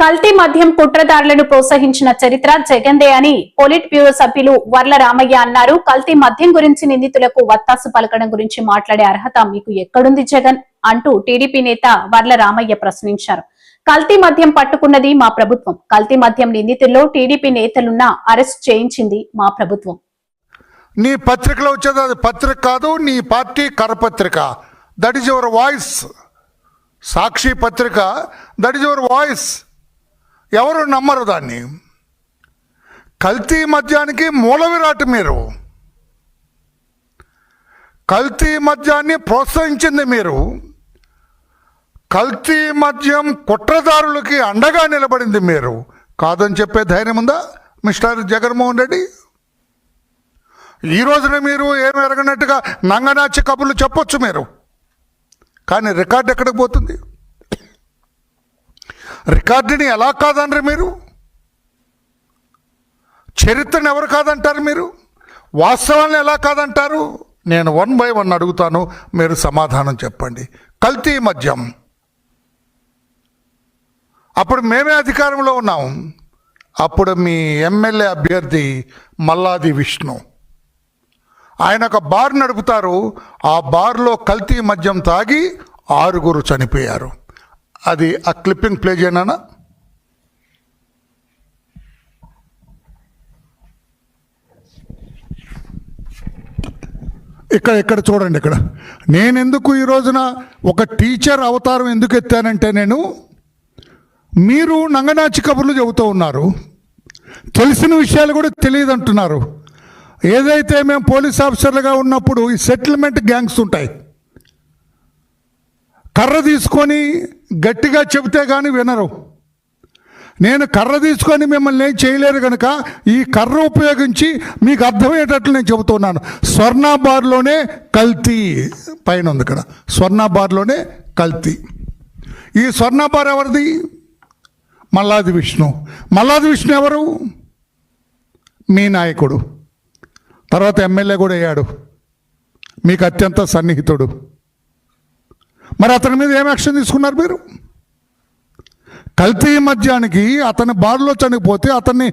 కల్తీ మద్యం కుట్రదారులను ప్రోత్సహించిన చరిత్ర జగందే అని పొలిట్ బ్యూరో సభ్యులు వర్ల రామయ్య అన్నారు. కల్తీ మద్యం గురించి నిందితులకు వత్తాసు పలకడం గురించి మాట్లాడే అర్హత మీకు ఎక్కడుంది జగన్? అంటూ టీడీపీ నేత వర్ల రామయ్య ప్రశ్నించారు. కల్తీ మద్యం పట్టుకున్నది మా ప్రభుత్వం. కల్తీ మద్యం నిందితుల్లో టీడీపీ నేతలున్న అరెస్ట్ చేయించింది మా ప్రభుత్వం. నీ పత్రికలో వచ్చేది అది పత్రిక కాదు నీ party కరపత్రిక. That is your voice Sakshi పత్రిక. దట్ ఈజ్ యువర్ వాయిస్ ఎవరు నమ్మరు దాన్ని? కల్తీ మద్యానికి మూల విరాట్ మీరు. కల్తీ మద్యాన్ని ప్రోత్సహించింది మీరు. కల్తీ మద్యం కుట్రదారులకి అండగా నిలబడింది మీరు. కాదని చెప్పే ధైర్యం ఉందా మిస్టర్ జగన్మోహన్ రెడ్డి? ఈ రోజున మీరు ఏమి ఎరగనట్టుగా నంగనాచి కబుర్లు చెప్పొచ్చు మీరు. కానీ రికార్డు ఎక్కడికి పోతుంది? రికార్డుని ఎలా కాదనరు మీరు? చరిత్రను ఎవరు కాదంటారు మీరు? వాస్తవాన్ని ఎలా కాదంటారు? నేను వన్ బై వన్ అడుగుతాను మీరు సమాధానం చెప్పండి. కల్తీ మద్యం. అప్పుడు మేమే అధికారంలో ఉన్నాం. అప్పుడు మీ ఎమ్మెల్యే అభ్యర్థి మల్లాది విష్ణు. ఆయన ఒక బార్ నడుపుతారు ఆ బార్లో కల్తీ మద్యం తాగి ఆరుగురు చనిపోయారు. అది ఆ క్లిప్పింగ్ ప్లే చేయనా? ఇక్కడ ఇక్కడ చూడండి ఇక్కడ. నేను ఎందుకు ఈ రోజున ఒక టీచర్ అవతారం ఎందుకు ఎత్తానంటే నేను మీరు నంగనాచి కబుర్లు చెబుతూ ఉన్నారు. తెలిసిన విషయాలు కూడా తెలియదు అంటున్నారు ఏదైతే మేము పోలీస్ ఆఫీసర్లుగా ఉన్నప్పుడు ఈ సెటిల్మెంట్ గ్యాంగ్స్ ఉంటాయి కర్ర తీసుకొని గట్టిగా చెబితే కానీ వినరు. నేను కర్ర తీసుకొని మిమ్మల్ని ఏం చేయలేరు కనుక ఈ కర్ర ఉపయోగించి మీకు అర్థమయ్యేటట్లు నేను చెబుతున్నాను. స్వర్ణ బార్లోనే కల్తీ పైన ఉంది ఇక్కడ. స్వర్ణ బార్లోనే కల్తీ. ఈ స్వర్ణ బార్ ఎవరిది? మల్లాది విష్ణు. మల్లాది విష్ణు ఎవరు? మీ నాయకుడు. తర్వాత ఎమ్మెల్యే కూడా అయ్యాడు. మీకు అత్యంత సన్నిహితుడు. మరి అతని మీద ఏం యాక్షన్ తీసుకున్నారు మీరు? కల్తీ మద్యానికి అతని బార్లో చనిపోతే అతన్ని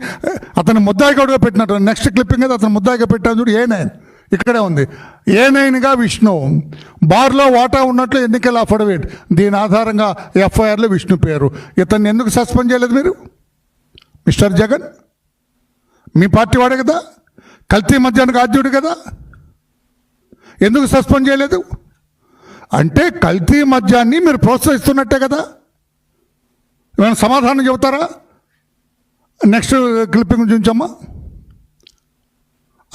అతని ముద్దాయిగా పెట్టినట్టు నెక్స్ట్ క్లిప్పింగ్ అయితే అతను ముద్దాయిగా పెట్టాను చూడు ఏ నైన్ ఇక్కడే ఉంది. ఏ నైన్గా విష్ణు బార్లో వాటా ఉన్నట్లు ఎన్నికల అఫిడవిట్. దీని ఆధారంగా ఎఫ్ఐఆర్లో విష్ణు పేరు. ఇతన్ని ఎందుకు సస్పెండ్ చేయలేదు మీరు? మిస్టర్ జగన్? మీ పార్టీ వాడే కదా? కల్తీ మద్యానికి ఆద్యుడు కదా? ఎందుకు సస్పెండ్ చేయలేదు? అంటే కల్తీ మద్యాన్ని మీరు ప్రోత్సహిస్తున్నట్టే కదా? ఏమైనా సమాధానం చెబుతారా? నెక్స్ట్ క్లిప్పింగ్ చూంచమ్మా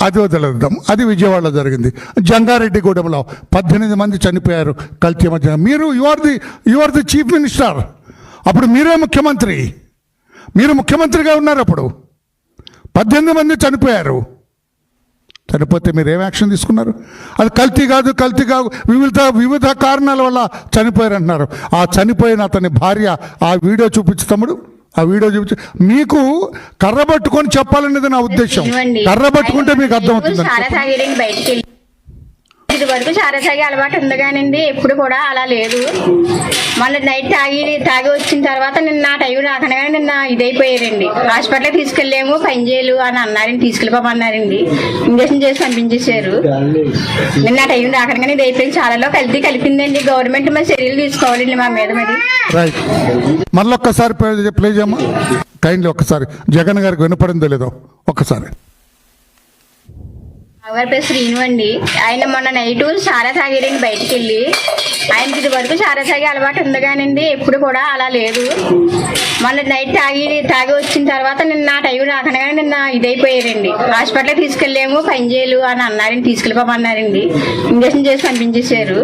అది వదిలేద్దాం. అది విజయవాడలో జరిగింది. జంగారెడ్డిగూడెంలో పద్దెనిమిది మంది చనిపోయారు కల్తీ మధ్య మీరు you are the you are the chief minister అప్పుడు మీరే ముఖ్యమంత్రి. మీరు ముఖ్యమంత్రిగా ఉన్నారు అప్పుడు. పద్దెనిమిది మంది చనిపోయారు. చనిపోతే మీరు ఏం యాక్షన్ తీసుకున్నారు? అది కల్తీ కాదు కల్తీ కాదు. వివిధ వివిధ కారణాల వల్ల చనిపోయారు అంటున్నారు ఆ చనిపోయిన అతని భార్య ఆ వీడియో చూపించు తమ్ముడు. ఆ వీడియో చూపించి. మీకు కర్ర పట్టుకొని చెప్పాలనేది నా ఉద్దేశం. కర్ర పట్టుకుంటే మీకు అర్థమవుతుంది చాలా తాగేయండి బయటికి వెళ్ళి ఇది వరకు చాలా తాగే అలవాటు ఉంది కానండి ఎప్పుడు కూడా అలా లేదు. మొన్న నైట్ తాగి తాగి వచ్చిన తర్వాత నిన్న నా టైం రాకనగానే నిన్న ఇదైపోయారండి. హాస్పిటల్కి తీసుకెళ్ళాము పనిచేయలు అని అన్నారండి తీసుకెళ్ళిపోమన్నారండి. ఇంజక్షన్ చేసి పంపించేశారు. నిన్న టైం రాకనగానే ఇది అయిపోయింది చాలాలో కలిపి కలిపిందండి. గవర్నమెంట్ మరి చర్యలు తీసుకోవాలండి మా మీద మరి. మళ్ళీ ఒక్కసారి ప్లే- ప్లే చేయమ్మా. కైండ్లీ ఒక్కసారి. జగన్ గారికి వినపడిందో లేదో ఒక్కసారి. పేరు శ్రీను అండి. ఆయన మొన్న నైట్ చాలా తాగారండి బయటికి వెళ్ళి ఆయనకి ఇది వరకు చాలా తాగే అలవాటు ఉంది కానండి ఎప్పుడు కూడా అలా లేదు. మొన్న నైట్ తాగి తాగి వచ్చిన తర్వాత నిన్న టైం రాకనగానే నిన్న ఇదైపోయారండి. హాస్పిటల్కి తీసుకెళ్ళాము పని చేయలు అని అన్నారండి తీసుకెళ్ళిపోమన్నారండి. ఇంజక్షన్ చేసి పంపించేశారు.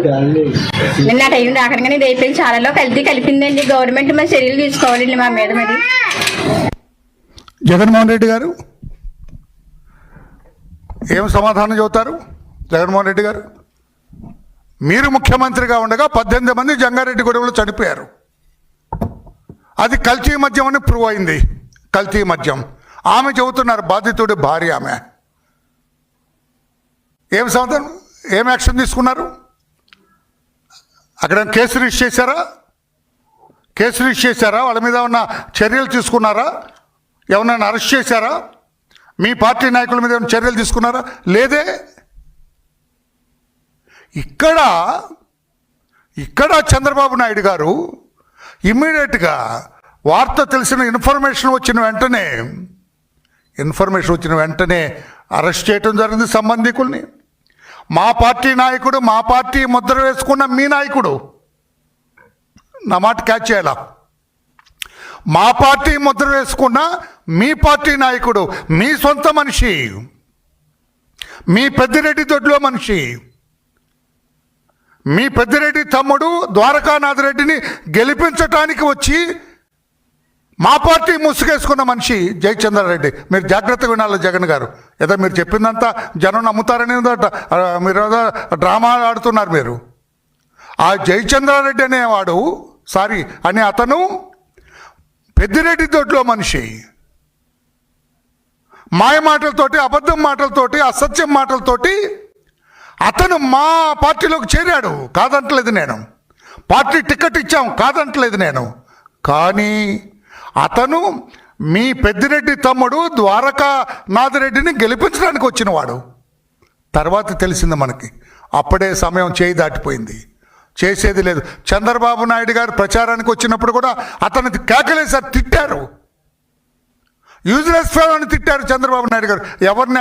నిన్న ఆ టైం రాకనగానే ఇది అయిపోయింది చాలాలో కలిపి కలిపిందండి. గవర్నమెంట్ మరి చర్యలు తీసుకోవాలండి మా మీద మరి. జగన్మోహన్ రెడ్డి గారు. ఏం సమాధానం చెబుతారు? జగన్మోహన్ రెడ్డి గారు? మీరు ముఖ్యమంత్రిగా ఉండగా పద్దెనిమిది మంది జంగారెడ్డి గొడవలు చనిపోయారు. అది కల్తీ మద్యం అని ప్రూవ్ అయింది. కల్తీ మద్యం. ఆమె చెబుతున్నారు బాధితుడి భార్య ఆమె. ఏం సమాధానం? ఏం యాక్షన్ తీసుకున్నారు? అక్కడ కేసు రిజిస్టర్ చేశారా? కేసు రిజిస్టర్ చేశారా? వాళ్ళ మీద ఉన్న చర్యలు తీసుకున్నారా? ఎవరైనా అరెస్ట్ చేశారా? మీ పార్టీ నాయకుల మీద ఏమైనా చర్యలు తీసుకున్నారా? లేదే. ఇక్కడ ఇక్కడ చంద్రబాబు నాయుడు గారు ఇమ్మీడియట్గా వార్త తెలిసిన ఇన్ఫర్మేషన్ వచ్చిన వెంటనే ఇన్ఫర్మేషన్ వచ్చిన వెంటనే అరెస్ట్ చేయటం జరిగింది సంబంధికుల్ని. మా పార్టీ నాయకుడు మా పార్టీ ముద్ర వేసుకున్న మీ నాయకుడు. నా మాట క్యాచ్ చేయాలా? మా పార్టీ ముద్ర వేసుకున్న మీ పార్టీ నాయకుడు మీ సొంత మనిషి మీ పెద్దిరెడ్డి దొడ్లో మనిషి మీ పెద్దిరెడ్డి తమ్ముడు ద్వారకానాథ్ రెడ్డిని గెలిపించటానికి వచ్చి మా పార్టీ ముసుగేసుకున్న మనిషి జయచంద్రారెడ్డి మీరు జాగ్రత్తగా వినాలి జగన్ గారు. ఏదో మీరు చెప్పిందంతా జనం నమ్ముతారని మీరు డ్రామా ఆడుతున్నారు మీరు. ఆ జయచంద్రారెడ్డి అనేవాడు సారీ అని అతను పెద్దిరెడ్డి దొడ్లో మనిషి. మాయ మాటలతోటి అబద్ధం మాటలతోటి అసత్యం మాటలతోటి అతను మా పార్టీలోకి చేరాడు. కాదంటలేదు నేను. పార్టీ టికెట్ ఇచ్చాం కాదంటలేదు నేను. కానీ అతను మీ పెద్దిరెడ్డి తమ్ముడు ద్వారకా నాథరెడ్డిని గెలిపించడానికి వచ్చినవాడు. తర్వాత తెలిసింది మనకి. అప్పుడే సమయం చేయి దాటిపోయింది. చేసేది లేదు. చంద్రబాబు నాయుడు గారు ప్రచారానికి వచ్చినప్పుడు కూడా అతను కేకలేసారు తిట్టారు. యూజ్లెస్ ఫెలో అని తిట్టారు చంద్రబాబు నాయుడు గారు. ఎవరిని